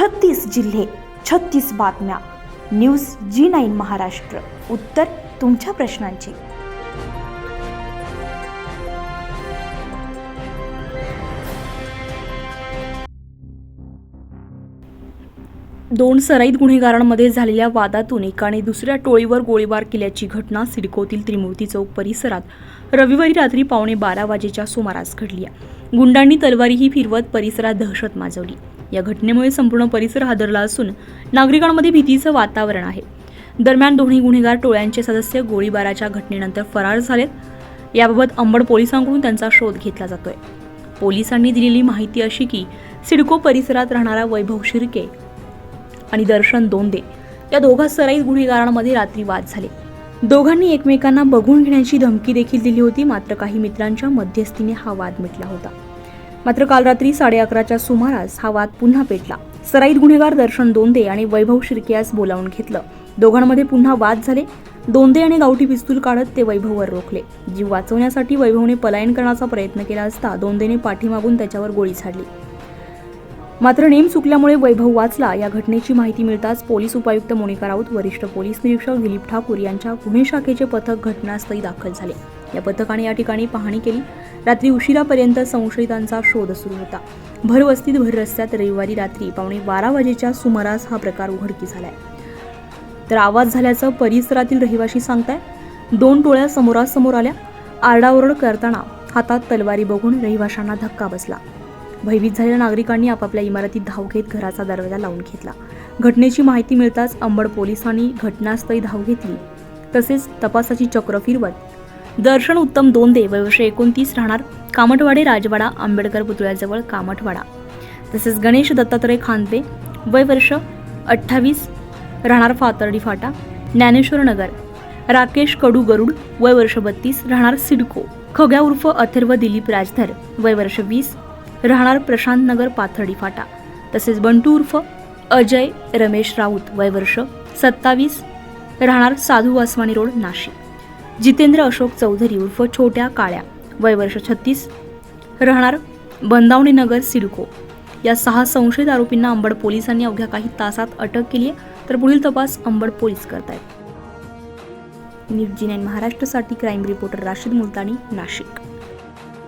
छत्तीस जिल्हे छत्तीस बातम्या. News G nine Maharashtra. उत्तर तुमच्या प्रश्नांची. दोन सराईत गुन्हेगारांमध्ये झालेल्या वादातून एकाने दुसऱ्या टोळीवर गोळीबार केल्याची घटना सिडकोतील त्रिमूर्ती चौक परिसरात रविवारी रात्री पावणे बारा वाजेच्या सुमारास घडली आहे. गुंडांनी तलवारीही फिरवत परिसरात दहशत माजवली. या घटनेमुळे संपूर्ण परिसर हादरला असून नागरिकांमध्ये भीतीचं वातावरण आहे. दरम्यान दोन्ही गुन्हेगार टोळ्यांचे सदस्य गोळीबाराच्या घटनेनंतर फरार झालेत. याबाबत अंबड पोलिसांकडून त्यांचा शोध घेतला जातोय. पोलिसांनी दिलेली माहिती अशी की सिडको परिसरात राहणारा वैभव शिर्के आणि दर्शन दोंदे या दोघा सराईत गुन्हेगारांमध्ये रात्री वाद झाले. दोघांनी एकमेकांना बघून घेण्याची धमकी देखील दिली होती मात्र काही मित्रांच्या मध्यस्थीने हा वाद मिटला होता. मात्र काल रात्री साडे अकराच्या सुमारास हा वाद पुन्हा पेटला. सराईत गुन्हेगार दर्शन दोंदे आणि वैभव शिर्कियास बोलावून घेतलं. दोघांमध्ये पुन्हा वाद झाले. दोंदे आणि गावठी पिस्तूल काढत ते वैभववर रोखले. जीव वाचवण्यासाठी वैभवने पलायन करण्याचा प्रयत्न केला असता दोंदेने पाठीमागून त्याच्यावर गोळी झाडली. मात्र नेम चुकल्यामुळे वैभव वाचला या घटनेची माहिती मिळताच पोलीस उपायुक्त मोनिका राऊत वरिष्ठ पोलीस निरीक्षक दिलीप ठाकूर यांच्या गुन्हे शाखेचे पथक घटनास्थळी दाखल झाले. या पथकाने या ठिकाणी पाहणी केली. रात्री उशिरापर्यंत संशयितांचा शोध सुरू होता. भर वस्तीत भर रस्त्यात रविवारी रात्री पावणे बारा वाजेच्या सुमारास हा प्रकार उघडकी झालाय तर आवाज झाल्याचं परिसरातील रहिवाशी सांगताय दोन टोळ्या समोरासमोर आल्या. आरडाओरड करताना हातात तलवारी बघून रहिवाशांना धक्का बसला. भयभीत झालेल्या नागरिकांनी आपापल्या इमारतीत धाव घेत घराचा दरवाजा लावून घेतला. घटनेची माहिती मिळताच अंबड पोलिसांनी घटनास्थळी धाव घेतली. तसेच तपासाची चक्र फिरवत दर्शन उत्तम दोन दे वयवर्ष एकोणतीस राहणार. कामटवाडे राजवाडा आंबेडकर पुतळ्याजवळ कामटवाडा तसेच गणेश दत्तात्रय खानपे वय वर्ष अठ्ठावीस राहणार फातर्डी फाटा. ज्ञानेश्वर नगर राकेश कडू गरुड वय वर्ष बत्तीस राहणार सिडको. खग्या उर्फ अथर्व दिलीप राजधर वय वर्ष वीस राहणार प्रशांत नगर पाथर्डी फाटा. तसेच बंटू उर्फ अजय रमेश राऊत वय वर्ष सत्तावीस राहणार साधू वासवानी रोड नाशिक. जितेंद्र अशोक चौधरी उर्फ छोट्या काळ्या वय वर्ष छत्तीस. राहणार बंदावणे नगर सिडको. या सहा संशयित आरोपींना अंबड पोलिसांनी अवघ्या काही तासात अटक केली आहे तर पुढील तपास अंबड पोलीस करतायत. न्यूज जी नाईन महाराष्ट्रासाठी क्राईम रिपोर्टर राशीद मुलतानी नाशिक.